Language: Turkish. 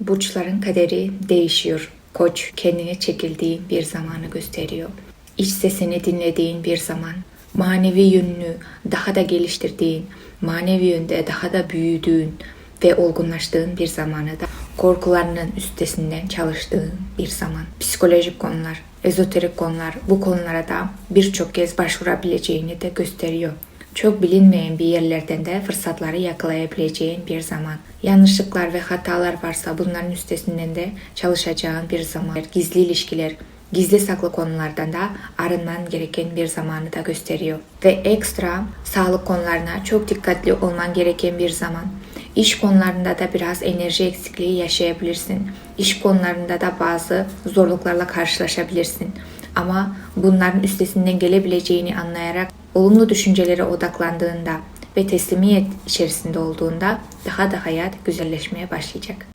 Burçların kaderi değişiyor. Koç kendine çekildiğin bir zamanı gösteriyor. İç sesini dinlediğin bir zaman, manevi yönünü daha da geliştirdiğin, manevi yönde daha da büyüdüğün ve olgunlaştığın bir zamanı da korkularının üstesinden çalıştığın bir zaman. Psikolojik konular, ezoterik konular bu konulara da birçok kez başvurabileceğini de gösteriyor. Çok bilinmeyen bir yerlerden de fırsatları yakalayabileceğin bir zaman. Yanlışlıklar ve hatalar varsa bunların üstesinden de çalışacağın bir zaman. Gizli ilişkiler, gizli saklı konulardan da arınman gereken bir zamanı da gösteriyor. Ve ekstra sağlık konularına çok dikkatli olman gereken bir zaman. İş konularında da biraz enerji eksikliği yaşayabilirsin. İş konularında da bazı zorluklarla karşılaşabilirsin. Ama bunların üstesinden gelebileceğini anlayarak olumlu düşüncelere odaklandığında ve teslimiyet içerisinde olduğunda daha da hayat güzelleşmeye başlayacak.